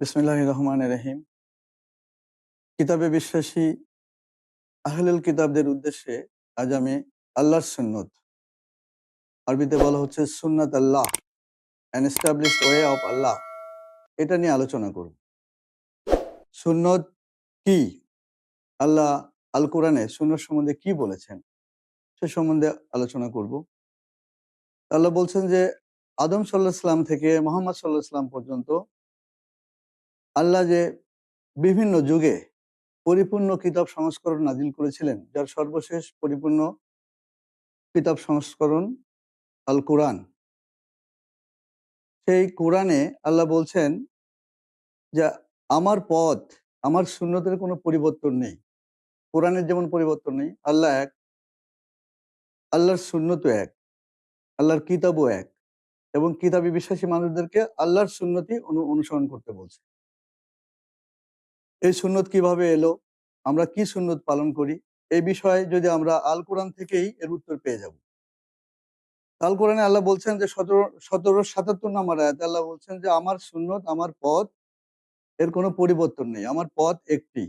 বিসমিল্লাহ রহমান রহিম। কিতাবে বিশ্বাসী আহলুল কিতাবদের উদ্দেশ্যে আজ আমি আল্লাহর সুন্নত। আরবিতে বলা হচ্ছে সুন্নাত Allah an establish way of Allah এটা নিয়ে আলোচনা করব। সুন্নত কি? আল্লাহ আল কোরআনে সুন্নত সম্বন্ধে কি বলেছেন? সে সম্বন্ধে আলোচনা করব। আল্লাহ বলছেন যে, আদম সাল্লাহ সাল্লাম থেকে মোহাম্মদ সাল্লাহ সাল্লাম পর্যন্ত আল্লাহ যে বিভিন্ন যুগে পরিপূর্ণ কিতাব সংস্করণ নাজিল করেছিলেন, যার সর্বশেষ পরিপূর্ণ কিতাব সংস্করণ আল কোরআন সেই কোরআনে আল্লাহ বলছেন যে, আমার পথ, আমার শূন্যতের কোনো পরিবর্তন নেই। কোরআনের যেমন পরিবর্তন নেই, আল্লাহ এক। আল্লাহর শূন্যত এক, আল্লাহর কিতাবও এক এবং কিতাবি বিশ্বাসী মানুষদেরকে আল্লাহর সুন্নতি অনু অনুসরণ করতে বলছে। এই সুন্নত কীভাবে এলো? আমরা কি সুন্নত পালন করি? এই বিষয়ে যদি আমরা আল কোরআন থেকেই এর উত্তর পেয়ে যাব। আল কোরআনে আল্লাহ বলছেন যে, সতেরো সতেরো সাতাত্তর নম্বর আয়াত আল্লাহ বলছেন যে, আমার সুন্নত, আমার পথ, এর কোনো পরিবর্তন নেই। আমার পথ একটি।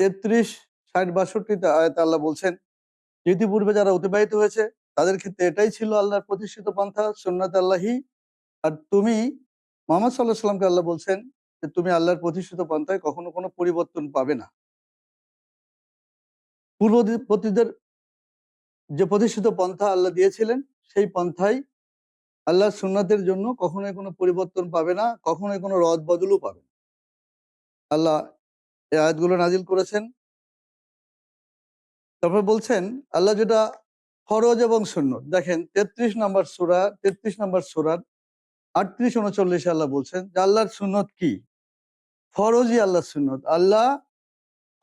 তেত্রিশ, ষাট, বাষট্টিতে আয়াত আল্লাহ বলছেন, ইতিপূর্বে যারা অতিবাহিত হয়েছে, তাদের ক্ষেত্রে এটাই ছিল আল্লাহর প্রতিষ্ঠিত পন্থা, সুন্নাত আল্লাহি। আর তুমি, মোহাম্মদ সাল্লাহ সাল্লামকে আল্লাহ বলছেন যে তুমি আল্লাহর প্রতিষ্ঠিত পন্থায় কখনো কোনো পরিবর্তন পাবে না। পূর্ববর্তীদের যে প্রতিষ্ঠিত পন্থা আল্লাহ দিয়েছিলেন, সেই পন্থাই আল্লাহর সুন্নাতের জন্য কখনোই কোনো পরিবর্তন পাবে না, কখনোই কোনো রদ বদলও পাবে না। আল্লাহ এই আয়াতগুলো নাজিল করেছেন। তারপর বলছেন, আল্লাহ যেটা ফরজ এবং সুন্নত। দেখেন, তেত্রিশ নম্বর সুরা, তেত্রিশ নম্বর সুরার আটত্রিশ, উনচল্লিশে আল্লাহ বলছেন যে আল্লাহর সুন্নত কি? ফরজই আল্লাহর সুন্নত। আল্লাহ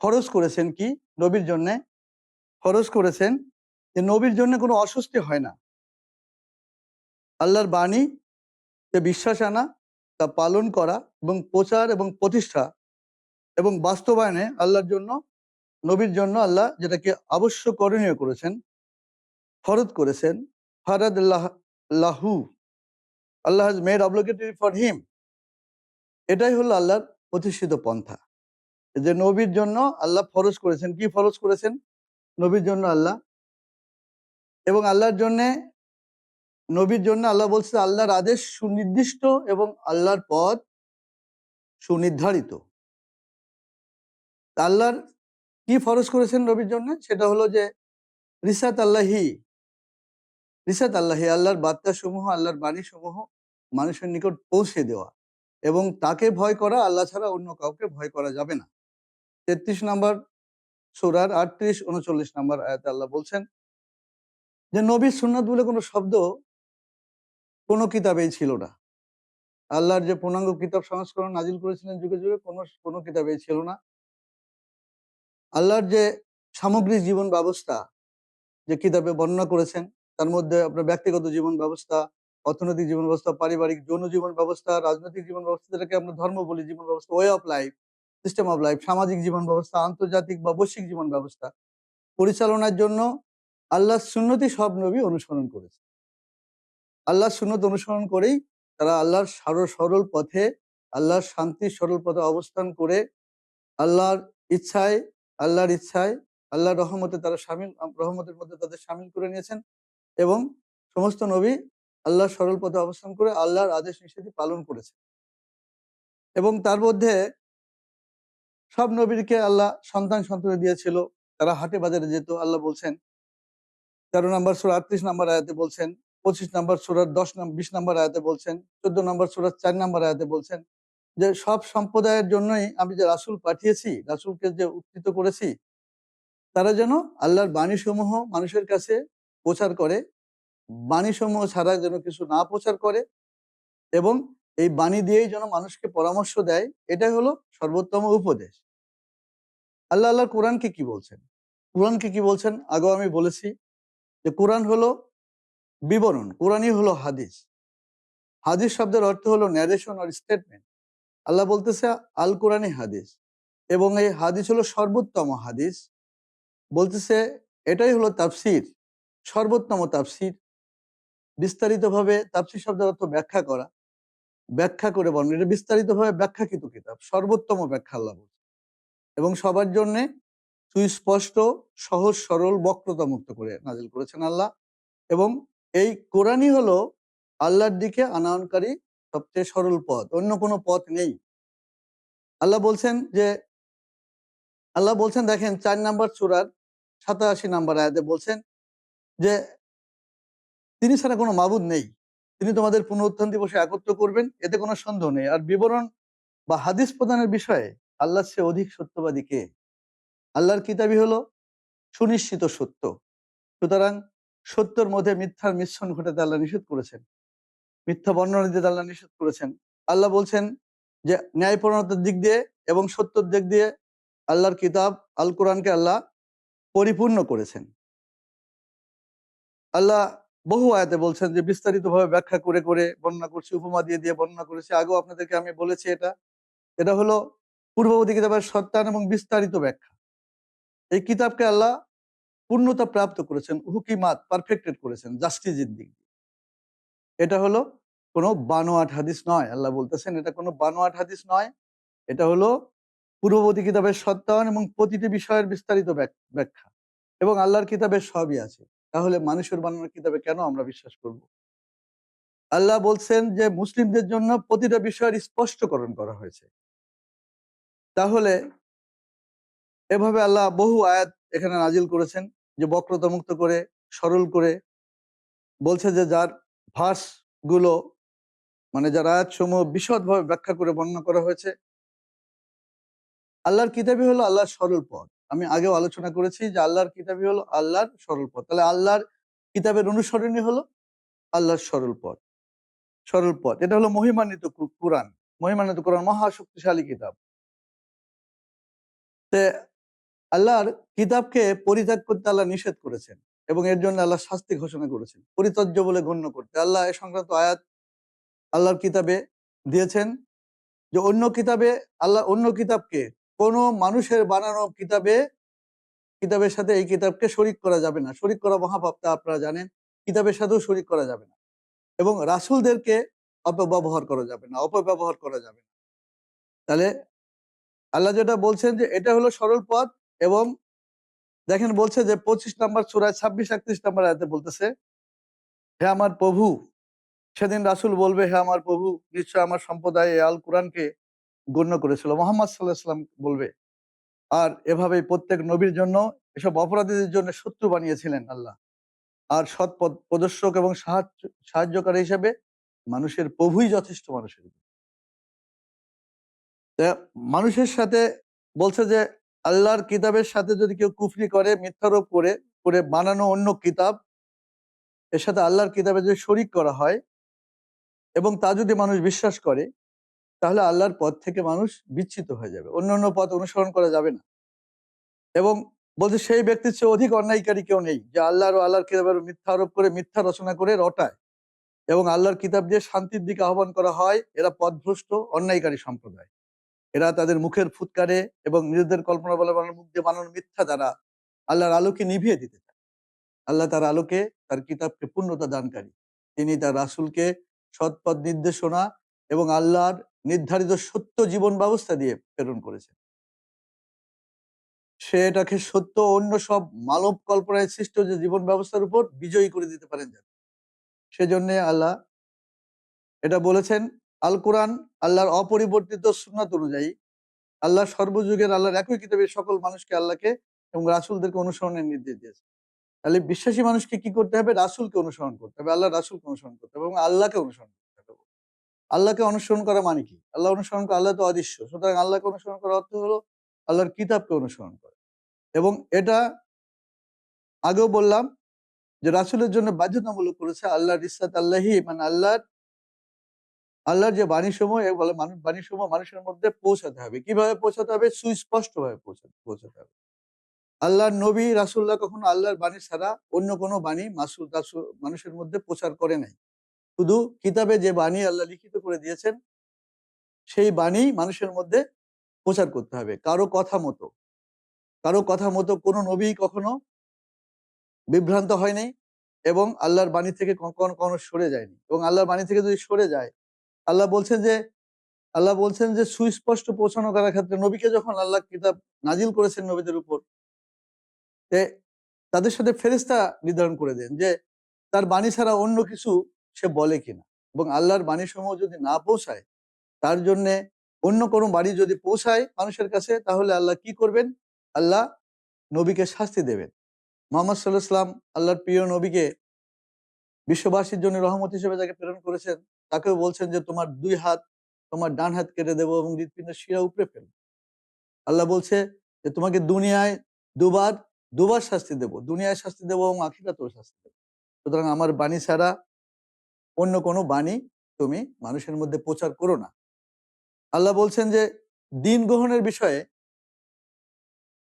ফরজ করেছেন কি? নবীর জন্যে ফরজ করেছেন যে নবীর জন্য কোনো অস্বস্তি হয় না। আল্লাহর বাণী, যে বিশ্বাস আনা, তা পালন করা এবং প্রচার এবং প্রতিষ্ঠা এবং বাস্তবায়নে আল্লাহর জন্য, নবীর জন্য আল্লাহ যেটাকে আবশ্যক করণীয় করেছেন ফরদ করেছেন, ফারাদ লাহু আল্লাহ হাজ মেড অবলিগেটরি ফর হিম এটাই হলো আল্লাহর প্রতিষ্ঠিত পন্থা। যে নবীর জন্য আল্লাহ ফরজ করেছেন। কি ফরজ করেছেন? নবীর জন্য আল্লাহ। এবং আল্লাহর জন্যে, নবীর জন্য আল্লাহ বলছে, আল্লাহর আদেশ সুনির্দিষ্ট এবং আল্লাহর পথ সুনির্ধারিত। আল্লাহর কি ফরজ করেছেন নবীর জন্য? সেটা হলো যে, রিসাত আল্লাহি। রিসাত আল্লাহি, আল্লাহর বার্তা সমূহ আল্লাহর বাণী সমূহ মানুষের নিকট পৌঁছে দেওয়া। এবং তাকে ভয় করা আল্লাহ ছাড়া অন্য কাউকে ভয় করা যাবে না। তেত্রিশ নম্বর সুরার আটত্রিশ, উনচল্লিশ নম্বর আয়াত আল্লাহ বলছেন যে, নবীর সুন্নাত বলে কোনো শব্দ কোনো কিতাবেই ছিল না। আল্লাহর যে পূর্ণাঙ্গ কিতাব সংস্করণ নাজিল করেছিলেন যুগে যুগে কোনো কোনো কিতাবেই ছিল না। আল্লাহর যে সামগ্রিক জীবন ব্যবস্থা যে কিতাবে বর্ণনা করেছেন, তার মধ্যে আপনার ব্যক্তিগত জীবন ব্যবস্থা অর্থনৈতিক জীবন ব্যবস্থা পারিবারিক যৌন জীবন ব্যবস্থা, রাজনৈতিক জীবন ব্যবস্থা, যেটাকে আমরা ধর্ম বলি, জীবন ব্যবস্থা way of life system of life সামাজিক জীবন ব্যবস্থা, আন্তর্জাতিক বা বৈশ্বিক জীবন ব্যবস্থা, পরিচালনার জন্য আল্লাহ সুন্নতি সব নবী অনুসরণ করেছে। আল্লাহ সুন্নত অনুসরণ করেই তারা আল্লাহর সরল সরল পথে, আল্লাহর শান্তির সরল পথে অবস্থান করে আল্লাহর ইচ্ছায় আল্লাহর ইচ্ছায়, আল্লাহর রহমতে তারা সামিল, রহমতের মধ্যে তাদের সামিল করে নিয়েছেন এবং সমস্ত নবী আল্লাহর সরল পথে অবস্থান করে আল্লাহর আদেশ নিষেধই পালন করেছে। এবং তার মধ্যে সব নবীরকে আল্লাহ সন্তান সন্ততি দিয়েছিল, তারা হাটে বাজারে যেত। আল্লাহ বলছেন, তেরো নম্বর সুরা, আটত্রিশ নম্বর আয়াতে বলছেন, পঁচিশ নম্বর সুরার দশ বিশ নম্বর আয়াতে বলছেন, চোদ্দ নম্বর সুরার চার নম্বর আয়াতে বলছেন যে সব সম্প্রদায়ের জন্যই আমি যে রাসুল পাঠিয়েছি, রাসুলকে যে উত্থিত করেছি, তারা যেন আল্লাহর বাণী সমূহ মানুষের কাছে প্রচার করে বাণী সমূহ ছাড়া যেন কিছু না প্রচার করে এবং এই বাণী দিয়েই যেন মানুষকে পরামর্শ দেয়, এটাই হলো সর্বোত্তম উপদেশ। আল্লাহ আল্লাহ কোরআনকে কি বলছেন? কোরআনকে কি বলছেন? আগেও আমি বলেছি যে কোরআন হলো বিবরণ, কোরআনই হলো হাদিস। হাদিস শব্দের অর্থ হলো ন্যারেশন আর স্টেটমেন্ট আল্লাহ বলতেছে, আল কোরআনই হাদিস। এবং এই হাদিস হলো সর্বোত্তম হাদিস। বলতেছে, এটাই হলো তাফসির, সর্বোত্তম তাফসির। বিস্তারিতভাবে তাফসির শব্দের অর্থ ব্যাখ্যা করা। ব্যাখ্যা করে বর্ণনা এটা বিস্তারিতভাবে ব্যাখ্যাকৃত কিতাব। সর্বোত্তম ব্যাখ্যা আল্লাহ বলছেন। এবং সবার জন্যে সুস্পষ্ট, সহজ, সরল বক্রতা মুক্ত করে নাজিল করেছেন আল্লাহ। এবং এই কোরআনই হলো আল্লাহর দিকে আনায়নকারী সবচেয়ে সরল পথ। অন্য কোনো পথ নেই। আল্লাহ বলছেন যে, আল্লাহ বলছেন, দেখেন, চার নাম্বার চূড়ার সাতাশি নাম্বার আয়াতে বলছেন যে তিনি ছাড়া কোনো মাবুদ নেই। তিনি তোমাদের পুনরুত্থান দিবসে একত্র করবেন, এতে কোনো সন্দেহ নেই। আর বিবরণ বা হাদিস প্রদানের বিষয়ে আল্লাহ সে অধিক সত্যবাদী কে? আল্লাহর কিতাবই হলো সুনিশ্চিত সত্য। সুতরাং সত্যর মধ্যে মিথ্যার মিশ্রণ ঘটাতে আল্লাহ নিষেধ করেছেন। মিথ্যা বর্ণনা দিতে আল্লাহ নিষেধ করেছেন। আল্লাহ বলছেন যে ন্যায়পরণতার দিক দিয়ে এবং সত্যর দিক দিয়ে আল্লাহর কিতাব আল কোরআনকে আল্লাহ পরিপূর্ণ করেছেন। আল্লাহ বহু আয়াতে বলছেন যে, বিস্তারিতভাবে ব্যাখ্যা করে করে বর্ণনা করছি, উপমা দিয়ে দিয়ে বর্ণনা করেছি। আগেও আপনাদেরকে আমি বলেছি এটা। এটা হলো পূর্ববর্তী কিতাবের সত্যায়ন এবং বিস্তারিত ব্যাখ্যা। এই কিতাবকে আল্লাহ পূর্ণতা প্রাপ্ত করেছেন, হুকিমাত পারফেক্টেড করেছেন জাস্টিসের দিক দিয়ে। এটা হলো কোনো বানোয়াট হাদিস নয়, আল্লাহ বলতেছেন। এটা কোনো বানোয়াট হাদিস নয়। এটা হলো পূর্ববর্তী কিতাবের সত্যায়ন এবং প্রতিটি বিষয়ের বিস্তারিত ব্যাখ্যা। এবং আল্লাহর কিতাবের সবই আছে। তাহলে মানুষের বানানোর কিতাবে কেন আমরা বিশ্বাস করব? আল্লাহ বলছেন যে, মুসলিমদের জন্য প্রতিটা বিষয়ের স্পষ্টকরণ করা হয়েছে। তাহলে এভাবে আল্লাহ বহু আয়াত এখানে নাজিল করেছেন যে বক্রতা মুক্ত করে, সরল করে বলছে যে, যার ভাসগুলো মানে যার আয়াত সমূহ বিশদভাবে ব্যাখ্যা করে বর্ণনা করা হয়েছে, আল্লাহর কিতাবই হলো আল্লাহর সরল পথ। আমি আগেও আলোচনা করেছি যে আল্লাহর কিতাবই হলো আল্লাহর সরল পথ তাহলে আল্লাহর কিতাবের অনুসরণই হলো আল্লাহর সরল পথ সরল পথ এটা হলো মহিমান্বিত কোরআন। মহিমান্বিত কোরআন মহা শক্তিশালী কিতাব। তে আল্লাহর কিতাবকে পরিত্যাগ করতে আল্লাহ নিষেধ করেছেন এবং এর জন্য আল্লাহ শাস্তি ঘোষণা করেছেন। পরিতর্য বলে গণ্য করতে। আল্লাহ এ সংক্রান্ত আয়াত আল্লাহর কিতাবে দিয়েছেন যে অন্য কিতাবে আল্লাহ অন্য কিতাবকে কোনো মানুষের বানানো কিতাবে, কিতাবের সাথে এই কিতাবকে শরিক করা যাবে না। শরিক করা মহাপাপ তা আপনারা জানেন, কিতাবের সাথেও শরিক করা যাবে না। এবং রাসূলদেরকে অপব্যবহার করা যাবে না, অপব্যবহার করা যাবে না। তাহলে আল্লাহ যেটা বলছেন যে, এটা হলো সরল পথ এবং দেখেন বলছে যে, পঁচিশ নাম্বার চূড়ায় ছাব্বিশ, একত্রিশ নাম্বার আয়াতে বলতেছে, হে আমার প্রভু, সেদিন রাসূল বলবে, হে আমার প্রভু, নিশ্চয় আমার সম্প্রদায় আল কোরআনকে গণ্য করেছিল মোহাম্মদ সাল্লাহ সাল্লাম বলবে, আর এভাবেই প্রত্যেক নবীর জন্য এসব অপরাধীদের জন্য শত্রু বানিয়েছিলেন আল্লাহ আর সৎ প্রদর্শক এবং সাহায্য, সাহায্যকারী হিসেবে মানুষের প্রভুই যথেষ্ট মানুষের। মানুষের সাথে বলছে যে, আল্লাহর কিতাবের সাথে যদি কেউ কুফরি করে, মিথ্যারোপ করে করে বানানো অন্য কিতাব, এর সাথে আল্লাহর কিতাবে যদি শরিক করা হয় এবং তা যদি মানুষ বিশ্বাস করে তাহলে আল্লাহর পথ থেকে মানুষ বিচ্ছিত হয়ে যাবে। অন্য অন্য পথ অনুসরণ করা যাবে না। এবং বলছে, সেই ব্যক্তির চেয়ে অধিক অন্যায়কারী কেউ নেই, যে আল্লাহর ও আল্লাহর কিতাবের মিথ্যা আরোপ করে, মিথ্যা রচনা করে রটায়। এবং আল্লাহর কিতাব দিয়ে শান্তির দিকে আহ্বান করা হয়, এরা পথভ্রষ্ট, অন্যায়কারী সম্প্রদায়। এরা তাদের মুখের ফুৎকারে এবং নিজেদের কল্পনা বলে বানানোর মুখ দিয়ে বানানোর মিথ্যা দ্বারা আল্লাহর আলোকে নিভিয়ে দিতে চায়। আল্লাহ তার আলোকে তার কিতাবকে পূর্ণতা দানকারী। তিনি তার রাসুলকে সৎপথ নির্দেশনা এবং আল্লাহর নির্ধারিত সত্য জীবন ব্যবস্থা দিয়ে প্রেরণ করেছেন সে এটাকে সত্য অন্য সব মানব কল্পনায় সৃষ্ট যে জীবন ব্যবস্থার উপর বিজয়ী করে দিতে পারেন যাতে সেজন্য আল্লাহ এটা বলেছেন, আল কোরআন আল্লাহর অপরিবর্তিত সুন্নাত অনুযায়ী আল্লাহ সর্বযুগের আল্লাহর একই কিতাবের সকল মানুষকে আল্লাহকে এবং রাসুলদেরকে অনুসরণের নির্দেশ দিয়েছে। তাহলে বিশ্বাসী মানুষকে কি করতে হবে? রাসুলকে অনুসরণ করতে হবে আল্লাহ রাসূলকে অনুসরণ করতে হবে এবং আল্লাহকে অনুসরণ করতে আল্লাহকে অনুসরণ করা মানে কি? আল্লাহ অনুসরণ করা আল্লাহ তো অদৃশ্য। সুতরাং আল্লাহকে অনুসরণ করার অর্থ হলো আল্লাহর কিতাবকে অনুসরণ করা। এবং এটা আগেও বললাম যে রাসূলের জন্য বাধ্যতামূলক করেছে আল্লাহর ইসাত আল্লাহি মানে আল্লাহর আল্লাহর যে বাণী সমূহ এ বলে মানুষ বাণী সমূহ মানুষের মধ্যে পৌঁছাতে হবে। কীভাবে পৌঁছাতে হবে? সুস্পষ্ট ভাবে পৌঁছাতে পৌঁছাতে হবে। আল্লাহর নবী রাসূল্লাহ কখনো আল্লাহর বাণী ছাড়া অন্য কোনো বাণী মাসুল মানুষের মধ্যে প্রচার করে নাই। শুধু কিতাবে যে বাণী আল্লাহ লিখিত করে দিয়েছেন, সেই বাণী মানুষের মধ্যে প্রচার করতে হবে। কারও কথা মতো। কারও কথা মতো কোনো নবী কখনো বিভ্রান্ত হয়নি এবং আল্লাহর বাণী থেকে কখনো কখনো সরে যায়নি। এবং আল্লাহর বাণী থেকে যদি সরে যায়, আল্লাহ বলছেন যে, আল্লাহ বলছেন যে, সুস্পষ্ট পৌঁছানো করার ক্ষেত্রে নবীকে যখন আল্লাহ কিতাব নাজিল করেছেন নবীদের উপর তাদের সাথে ফেরেস্তা নির্ধারণ করে দেন যে, তার বাণী ছাড়া অন্য কিছু সে বলে কিনা? এবং আল্লাহর বাণী সমূহ যদি না পৌঁছায়, তার জন্যে অন্য কোনো বাড়ি যদি পৌঁছায় মানুষের কাছে, তাহলে আল্লাহ কি করবেন? আল্লাহ নবীকে শাস্তি দেবেন। মোহাম্মদ সাল্লাহ সাল্লাম আল্লাহর প্রিয় নবীকে বিশ্ববাসীর জন্য রহমত হিসেবে যাকে প্রেরণ করেছেন, তাকেও বলছেন যে, তোমার দুই হাত, তোমার ডান হাত কেটে দেবো এবং হৃৎপিণ্ডের শিরা উপরে ফেলব। আল্লাহ বলছে যে, তোমাকে দুনিয়ায় দুবার দুবার শাস্তি দেব। দুনিয়ায় শাস্তি দেবো এবং আখিরাতেও শাস্তি দেবো। সুতরাং আমার বাণী ছাড়া অন্য কোনো বাণী তুমি মানুষের মধ্যে প্রচার করো না। আল্লাহ বলছেন যে, দিন গ্রহণের বিষয়ে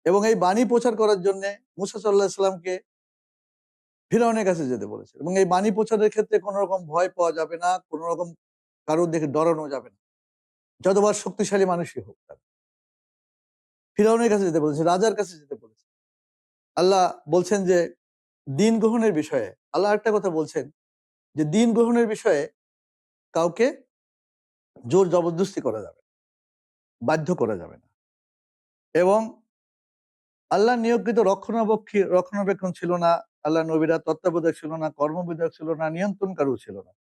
এবং এই বাণী প্রচার করার জন্য মুসা সাল্লাহ ইসলামকে ফিরাউনের কাছে যেতে বলেছে এবং এই বাণী প্রচারের ক্ষেত্রে কোনো রকম ভয় পাওয়া যাবে না, কোনো রকম কারোর দেখে ডরানো যাবে না। যতবার শক্তিশালী মানুষই হোক তার। ফিরাউনের কাছে যেতে বলেছে, রাজার কাছে যেতে বলেছে। আল্লাহ বলছেন যে, দিন গ্রহণের বিষয়ে আল্লাহ একটা কথা বলছেন। যে দিন গ্রহণের বিষয়ে কাউকে জোর জবরদস্তি করা যাবে বাধ্য করা যাবে না। এবং আল্লাহ নিয়োগকৃত রক্ষণাবেক্ষী, রক্ষণাবেক্ষণ ছিল না আল্লাহ নবীরা তত্ত্বাবধায়ক ছিল না, কর্মবিধায়ক ছিল না নিয়ন্ত্রণকারও ছিল না।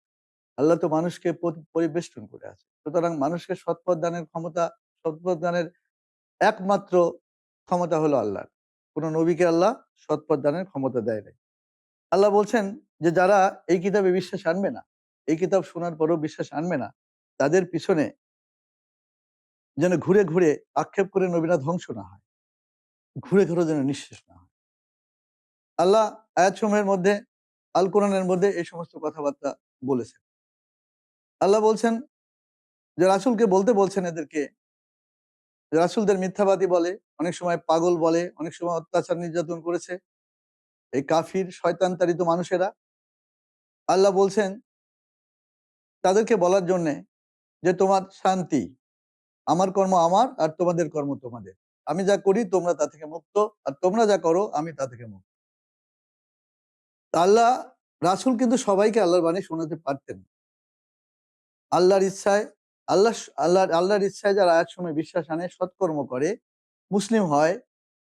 আল্লাহ তো মানুষকে পরি- পরিবেষ্টন করে আছে। সুতরাং মানুষকে সৎপথ দানের ক্ষমতা, সৎপথ দানের একমাত্র ক্ষমতা হলো আল্লাহর। কোন নবীকে আল্লাহ সৎপথ দানের ক্ষমতা দেয় নাই। আল্লাহ বলছেন যে যারা এই কিতাবে বিশ্বাস আনবে না, এই কিতাব শোনার পরও বিশ্বাস আনবে না, তাদের পিছনে যেন ঘুরে ঘুরে আক্ষেপ করে নবীনা ধ্বংস না হয়, ঘুরে ঘুরে যেন নিঃশেষ না হয়। আল্লাহ আয়াত সময়ের মধ্যে, আল কোরআনের মধ্যে এই সমস্ত কথাবার্তা বলেছেন। আল্লাহ বলছেন যে রাসূলকে বলতে বলছেন এদেরকে রাসূলদের মিথ্যাবাদী বলে, অনেক সময় পাগল বলে, অনেক সময় অত্যাচার নির্যাতন করেছে। এই কাফির শয়তান তাড়িত মানুষেরা আল্লাহ বলছেন, তাদেরকে বলার জন্যে যে তোমার শান্তি, আমার কর্ম আমার আর তোমাদের কর্ম তোমাদের। আমি যা করি তোমরা তা থেকে মুক্ত, আর তোমরা যা করো আমি তা থেকে মুক্ত। আল্লাহ, রাসূল কিন্তু সবাইকে আল্লাহর বাণী শোনাতে পারতেন। আল্লাহর ইচ্ছায়, আল্লাহ আল্লাহ আল্লাহর ইচ্ছায় যারা আয়াত সময় বিশ্বাস আনে, সৎকর্ম করে, মুসলিম হয়,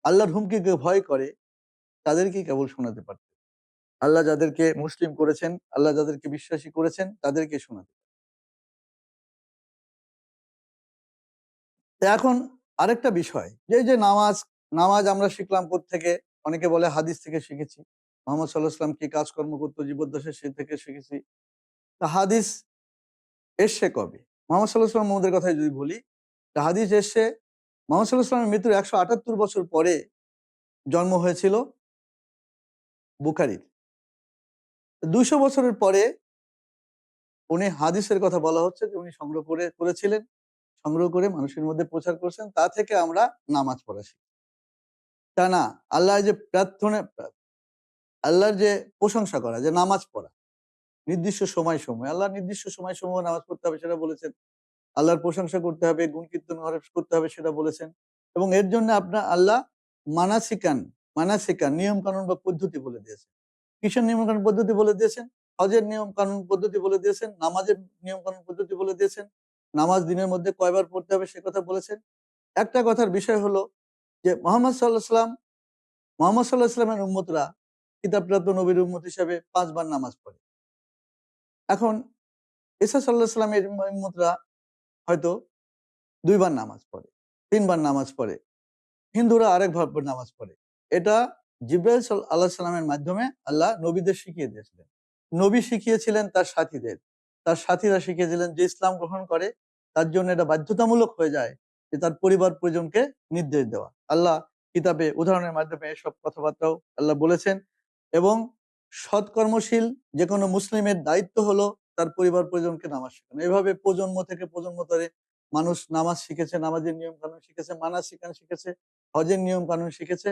আল্লাহর হুমকিকে ভয় করে তাদেরকে কেবল শোনাতে পারতেন। আল্লাহ যাদেরকে মুসলিম করেছেন, আল্লাহ যাদেরকে বিশ্বাসী করেছেন, তাদেরকে শোনাতে এখন আরেকটা বিষয় যে যে নামাজ নামাজ আমরা শিখলাম থেকে অনেকে বলে হাদিস থেকে শিখেছি। মোহাম্মদ সাল্লাহ সাল্লাম কি কাজকর্ম করতো, জীবদ্দশে সে থেকে শিখেছি। তা হাদিস এসছে কবে? মোহাম্মদ সাল্লাহ সাল্লাম মোহাম্মদের কথাই যদি বলি, তা হাদিস এসছে মোহাম্মদ সাল্লাহ সাল্লামের মৃত্যুর একশো আটাত্তর বছর পরে জন্ম হয়েছিল বুখারির। দুইশো বছরের পরে উনি হাদিসের কথা বলা হচ্ছে যে উনি সংগ্রহ করে, করেছিলেন। সংগ্রহ করে মানুষের মধ্যে প্রচার করছেন। তা থেকে আমরা নামাজ পড়া তা না আল্লাহ যে প্রার্থনা, আল্লাহর যে প্রশংসা করা, যে নামাজ পড়া, নির্দিষ্ট সময় সময়, আল্লাহ নির্দিষ্ট সময় সময় নামাজ পড়তে হবে সেটা বলেছেন। আল্লাহর প্রশংসা করতে হবে, গুণ কীর্তন করতে হবে সেটা বলেছেন। এবং এর জন্য আপনার আল্লাহ মানাসিকান মানাসিকান নিয়ম কানুন বা পদ্ধতি বলে দিয়েছেন। কিসের নিয়ম কানুন পদ্ধতি বলে দিয়েছেন, হজের নিয়ম কানুন পদ্ধতি বলে দিয়েছেন, নামাজের নিয়ম কানুন পদ্ধতি বলে দিয়েছেন, নামাজ দিনের মধ্যে কয়বার পড়তে হবে সে কথা বলেছেন। একটা কথার বিষয় হলো যে মোহাম্মদ সাল্লাহ সাল্লাম মোহাম্মদ সাল্লাহ সাল্লামের উম্মতরা কিতাবপ্রাপ্ত নবীর উম্মত হিসাবে পাঁচবার নামাজ পড়ে। এখন ঈসা সাল্লাহ সাল্লামের উম্মতরা হয়তো দুইবার নামাজ পড়ে, তিনবার নামাজ পড়ে, হিন্দুরা আরেক ভাবে নামাজ পড়ে। এটা জিব্রাইল আল্লাহ সাল্লামের মাধ্যমে আল্লাহ নবীদের শিখিয়ে দিয়েছিলেন। নবী শিখিয়েছিলেন তার সাথীদের। তার সাথীরা শিখিয়েছিলেন যে ইসলাম গ্রহণ করে, তার জন্য এটা বাধ্যতামূলক হয়ে যায় যে তার পরিবার পরিজনকে নির্দেশ দেওয়া। আল্লাহ কিতাবে উদাহরণের মাধ্যমে এসব কথাবার্তাও আল্লাহ বলেছেন এবং সৎকর্মশীল যে কোনো মুসলিমের দায়িত্ব হলো তার পরিবার পরিজনকে নামাজ শেখানো। এভাবে প্রজন্ম থেকে প্রজন্ম ধরে মানুষ নামাজ শিখেছে, নামাজের নিয়ম কানুন শিখেছে, মানাজ শিখান শিখেছে, হজের নিয়ম কানুন শিখেছে।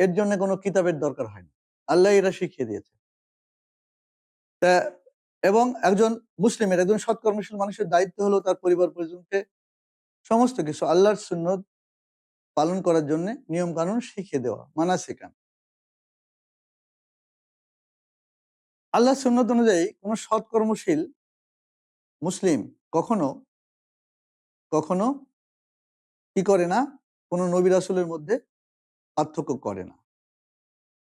এর জন্য কোনো কিতাবের দরকার হয়নি। আল্লাহ এরা শিখিয়ে দিয়েছে। তা এবং একজন মুসলিমের, একজন সৎকর্মশীল মানুষের দায়িত্ব হলো তার পরিবার পরিজনকে সমস্ত কিছু আল্লাহর সুন্নত পালন করার জন্য নিয়ম কানুন শিখিয়ে দেওয়া, মানা শেখান। আল্লাহ সুন্নত অনুযায়ী কোন সৎকর্মশীল মুসলিম কখনো কখনো কি করে না কোনো নবী রাসূলের মধ্যে পার্থক্য করে না।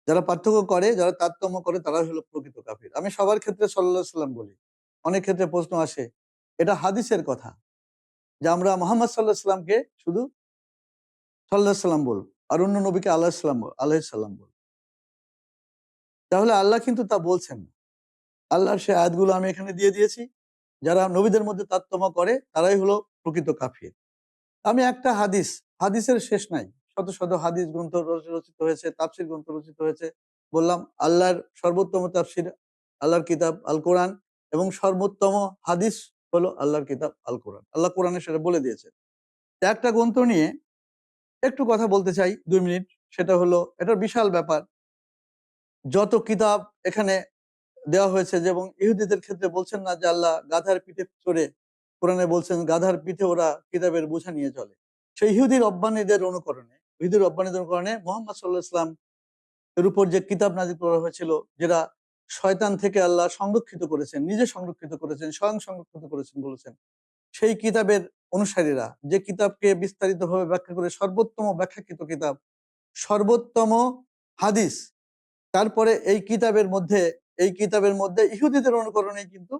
যারা পার্থক্য করে, যারা তারতম্য করে তারা হলো প্রকৃত কাফির। আমি সবার ক্ষেত্রে সাল্লাহ সাল্লাম বলি, অনেক ক্ষেত্রে প্রশ্ন আসে, এটা হাদিসের কথা যে আমরা মোহাম্মদ সাল্লাহ সাল্লামকে শুধু সাল্লাহ সাল্লাম বল আর অন্য নবীকে আল্লাহ সাল্লাম আল্লাহ সাল্লাম বল তাহলে আল্লাহ কিন্তু তা বলছেন না। আল্লাহর সে আয়াতগুলো আমি এখানে দিয়ে দিয়েছি, যারা নবীদের মধ্যে তারতম্য করে, তারাই হলো প্রকৃত কাফির। আমি একটা হাদিস, হাদিসের শেষ নাই। শত শত হাদিস গ্রন্থ রচ- রচিত হয়েছে, তাফসির গ্রন্থ রচিত হয়েছে। বললাম, আল্লাহর সর্বোত্তম তাফসির আল্লাহর কিতাব আল কোরআন এবং সর্বোত্তম হাদিস হলো আল্লাহর কিতাব আল কোরআন আল্লাহ কোরআনে সেটা বলে দিয়েছে একটা গ্রন্থ নিয়ে একটু কথা বলতে চাই, দুই মিনিট। সেটা হলো এটা বিশাল ব্যাপার। যত কিতাব এখানে দেওয়া হয়েছে এবং ইহুদিদের ক্ষেত্রে বলছেন না যে আল্লাহ গাধার পিঠে চড়ে, কোরআনে বলছেন গাধার পিঠে ওরা কিতাবের বোঝা নিয়ে চলে। সেই ইহুদি রব্বানীদের অনুকরণে ইহুদি রব্বানীদের অনুকরণে মোহাম্মদ সাল্লাহ ইসলাম এর উপর যে কিতাব নাজির করা হয়েছিল, যেটা শয়তান থেকে আল্লাহ সংরক্ষিত করেছেন, নিজে সংরক্ষিত করেছেন, স্বয়ং সংরক্ষিত করেছেন বলেছেন, সেই কিতাবের অনুসারীরা, যে কিতাবকে বিস্তারিতভাবে ব্যাখ্যা করে সর্বোত্তম ব্যাখ্যাকৃত কিতাব, সর্বোত্তম হাদিস, তারপরে এই কিতাবের মধ্যে, এই কিতাবের মধ্যে ইহুদিদের অনুকরণে কিন্তু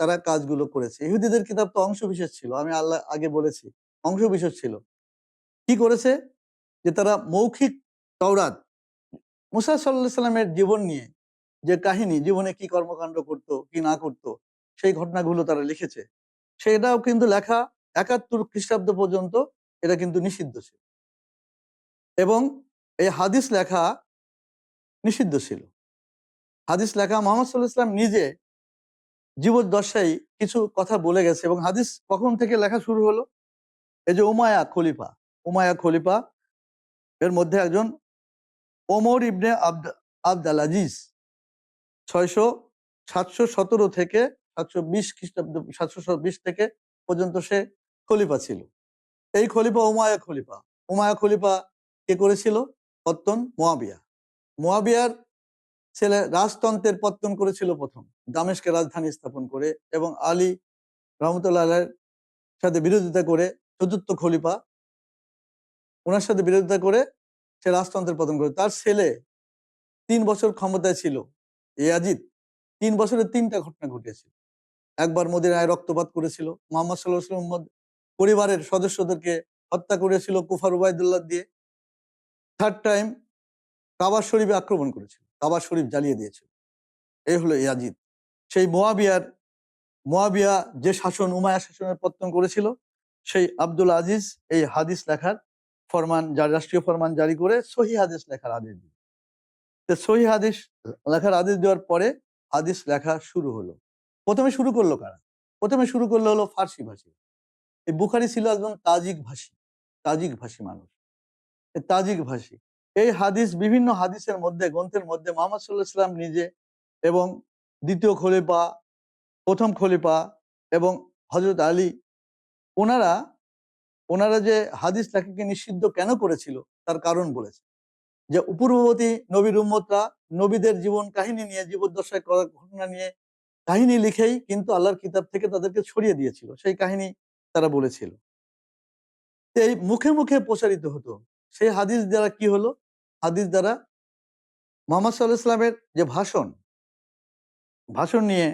তারা কাজগুলো করেছে। ইহুদিদের কিতাব তো অংশ বিশেষ ছিল, আমি আল্লাহ আগে বলেছি অংশ বিশেষ ছিল। কি করেছে? যে তারা মৌখিক তওরাত, মুসা সাল্লামের জীবন নিয়ে যে কাহিনী, জীবনে কি কর্মকাণ্ড করত, কি না করত, সেই ঘটনাগুলো তারা লিখেছে। সেটাও কিন্তু লেখা একাত্তর খ্রিস্টাব্দ পর্যন্ত এটা কিন্তু নিষিদ্ধ ছিল। এবং এই হাদিস লেখা নিষিদ্ধ ছিল। হাদিস লেখা মোহাম্মদ সাল্লাহ ইসলাম নিজে জীবদ্দশায় কিছু কথা বলে গেছে এবং হাদিস কখন থেকে লেখা শুরু হলো? এই যে উমায়া খলিফা উমায়া খলিফা এর মধ্যে একজন ওমর ইবনে আব্দ, আব্দাল আজিজ। ছয়শো সাতশো সতেরো থেকে সাতশো বিশ খ্রিস্টাব্দ, সাতশো বিশ থেকে পর্যন্ত সে খলিফা ছিল। এই খলিফা উমায়া খলিফা। উমায়া খলিফা কে করেছিল? পত্তন মোয়াবিয়া। মোয়াবিয়ার ছেলে রাজতন্ত্রের পত্তন করেছিল প্রথম। দামেশকে রাজধানী স্থাপন করে এবং আলী রহমতুল্লাহ সাথে বিরোধিতা করে চতুর্থ খলিফা ওনার সাথে বিরোধিতা করে সে রাজতন্ত্রের পতন করে। তার ছেলে তিন বছর ক্ষমতায় ছিল এ ইয়াজিদ তিন বছরে তিনটা ঘটনা ঘটেছিল একবার মোদির আয় রক্তপাত করেছিল, মোহাম্মদ সাল্লাহ পরিবারের সদস্যদেরকে হত্যা করেছিল কুফার উবায়দুল্লাহ দিয়ে। থার্ড টাইম কাবার শরীফে আক্রমণ করেছিল, কাবার শরীফ জ্বালিয়ে দিয়েছিল। এই হলো ইয়াজিদ সেই মোয়াবিয়ার, মোয়াবিয়া যে শাসন উমায়া শাসনের পত্তন করেছিল, সেই আব্দুল আজিজ এই হাদিস লেখার ফরমান রাষ্ট্রীয় ফরমান জারি করে সহি হাদিস লেখার আদেশ দিল। তো সহি হাদিস লেখার আদেশ দেওয়ার পরে হাদিস লেখা শুরু হলো। প্রথমে শুরু করল কারা? প্রথমে শুরু করল হলো ফার্সি ভাষী। এই বুখারি ছিল একজন তাজিক ভাষী তাজিক ভাষী মানুষ। তাজিক ভাষী। এই হাদিস বিভিন্ন হাদিসের মধ্যে, গ্রন্থের মধ্যে মোহাম্মদ সাল্লাহ ইসলাম নিজে এবং দ্বিতীয় খলিফা, প্রথম খলিফা এবং হজরত আলী ওনারা ওনারা যে হাদিস লেখাকে নিষিদ্ধ কেন করেছিল, তার কারণ বলেছে। যে পূর্ববর্তী নবীর উম্মতরা নবীদের জীবন কাহিনী নিয়ে, জীবদ্দশায় করা ঘটনা নিয়ে কাহিনী লিখেই কিন্তু আল্লাহর কিতাব থেকে তাদেরকে ছড়িয়ে দিয়েছিল। সেই কাহিনী তারা বলেছিল। এই মুখে মুখে প্রচারিত হতো, সেই হাদিস দ্বারা কি হলো? হাদিস দ্বারা মোহাম্মদ সাল্লাহ ইসলামের যে ভাষণ ভাষণ নিয়ে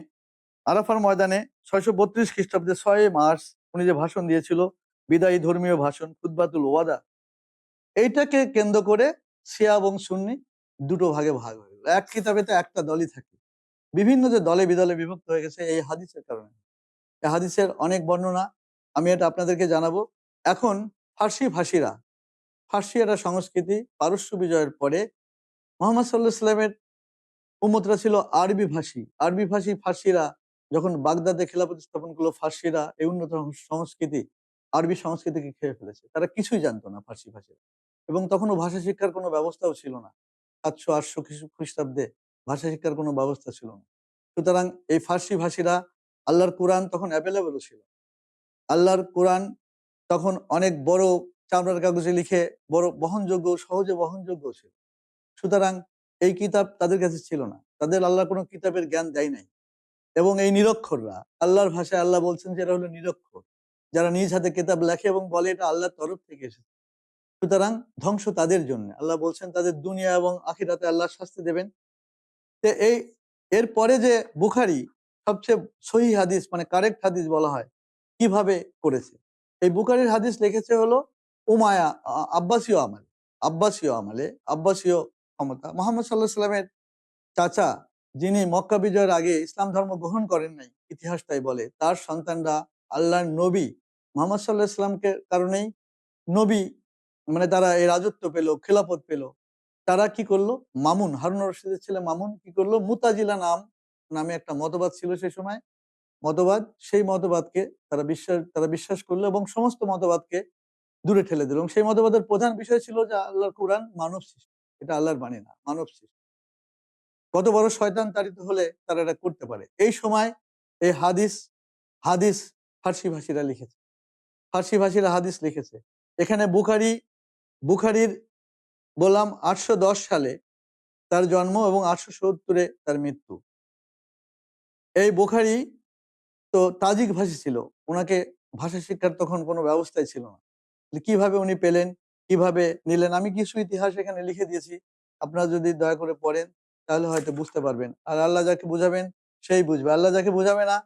আরাফার ময়দানে ছয়শো বত্রিশ খ্রিস্টাব্দে ছয় মার্চ উনি যে ভাষণ দিয়েছিল বিদায়ী ধর্মীয় ভাষণ খুদ্বাতুল ওয়াদা। এইটাকে কেন্দ্র করে শিয়া এবং সুন্নি দুটো ভাগে ভাগ হয়ে গেল। এক কিতাবে তো একটা দলই থাকে। বিভিন্ন যে দলে বিদলে বিভক্ত হয়ে গেছে এই হাদিসের কারণে। এই হাদিসের অনেক বর্ণনা, আমি এটা আপনাদেরকে জানাব। এখন ফার্সি ভাষীরা, ফার্সি একটা সংস্কৃতি, পারস্য বিজয়ের পরে মোহাম্মদ সাল্লাহ ইসলামের উম্মতরা ছিল আরবি ভাষী। আরবি ভাষী ফার্সিরা যখন বাগদাদে খেলাপতি স্থাপন করল, ফার্সিরা এই উন্নত সংস্কৃতি আরবি সংস্কৃতিকে খেয়ে ফেলেছে। তারা কিছুই জানতো না ফার্সি ভাষীরা এবং তখনও ভাষা শিক্ষার কোনো ব্যবস্থাও ছিল না। সাতশো আটশো খ্রিস্টাব্দে ভাষা শিক্ষার কোনো ব্যবস্থা ছিল না। সুতরাং এই ফার্সি ভাষীরা আল্লাহর কোরআন তখন অ্যাভেলেবলও ছিল। আল্লাহর কোরআন তখন অনেক বড় চামড়ার কাগজে লিখে বড় বহনযোগ্য, সহজে বহনযোগ্য ছিল। সুতরাং এই কিতাব তাদের কাছে ছিল না। তাদের আল্লাহ কোনো কিতাবের জ্ঞান দেয় নাই। এবং এই নিরক্ষররা, আল্লাহর ভাষায় আল্লাহ বলছেন যে, এরা হলো নিরক্ষর। যারা নিজ হাতে কেতাব লেখে এবং বলে, এটা আল্লাহর তরফ থেকে এসেছে। সুতরাং ধ্বংস তাদের জন্য। আল্লাহ বলছেন, তাদের দুনিয়া এবং আখিরাতে আল্লাহ শাস্তি দেবেন। তো এই এরপরে যে বুখারি সবচেয়ে সহি হাদিস মানে কারেক্ট হাদিস বলা হয়, কীভাবে করেছে? এই বুখারির হাদিস লিখেছে হলো, উমায়া আব্বাসীয় আমলে। আব্বাসীয় আমলে, আব্বাসীয় ক্ষমতা। মোহাম্মদ সাল্লাহ সাল্লামের চাচা, যিনি মক্কা বিজয়ের আগে ইসলাম ধর্ম গ্রহণ করেন নাই, ইতিহাস তাই বলে, তার সন্তানরা আল্লাহর নবী মোহাম্মদ সাল্লাহ ইসলামকে কারণেই নবী মানে তারা এই রাজত্ব পেল, খেলাফত পেল। তারা কি করল? মামুন, হারুন রশিদের ছেলে মামুন কি করল? মুতাজিলা নাম নামে একটা মতবাদ ছিল সেই সময়। মতবাদ, সেই মতবাদকে তারা বিশ্বাস তারা বিশ্বাস করল এবং সমস্ত মতবাদকে দূরে ঠেলে দিল। এবং সেই মতবাদের প্রধান বিষয় ছিল যে আল্লাহর কোরআন মানব সৃষ্টি, এটা আল্লাহর বাণী না, মানব সৃষ্টি। কত বড় শয়তান তাড়িত হলে তারা এটা করতে পারে। এই সময় এই হাদিস হাদিস ফার্সি ভাষীরা লিখেছে। ফার্সি ভাষীরা হাদিস লিখেছে। এখানে বুখারি, বুখারির বললাম আটশো দশ সালে তার জন্ম এবং আটশো সত্তরে তার মৃত্যু। এই বুখারি তো তাজিক ভাষী ছিল। ওনাকে ভাষা শিক্ষার তখন কোনো ব্যবস্থাই ছিল না। কীভাবে উনি পেলেন, কীভাবে নিলেন, আমি কিছু ইতিহাস এখানে লিখে দিয়েছি। আপনারা যদি দয়া করে পড়েন, তাহলে হয়তো বুঝতে পারবেন। আর আল্লাহ যাকে বুঝাবেন, সেই বুঝবে। আল্লাহ যাকে বুঝাবে না,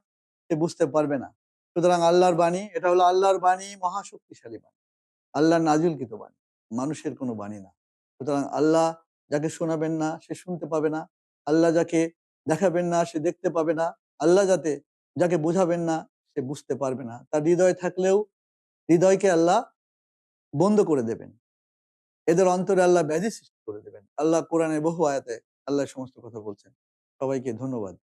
সে বুঝতে পারবে না। সুতরাং আল্লাহর বাণী, এটা হলো আল্লাহর বাণী, মহাশক্তিশালী বাণী। আল্লাহর নাজুলকৃত বাণী, মানুষের কোনো বাণী না। সুতরাং আল্লাহ যাকে শোনাবেন না, সে শুনতে পাবে না। আল্লাহ যাকে দেখাবেন না, সে দেখতে পাবে না। আল্লাহ যাতে, যাকে বোঝাবেন না, সে বুঝতে পারবে না। তার হৃদয় থাকলেও হৃদয়কে আল্লাহ বন্ধ করে দেবেন। এদের অন্তরে আল্লাহ ব্যাধি সৃষ্টি করে দেবেন। আল্লাহ কোরআনে বহু আয়াতে আল্লাহ সমস্ত কথা বলছেন। সবাইকে ধন্যবাদ।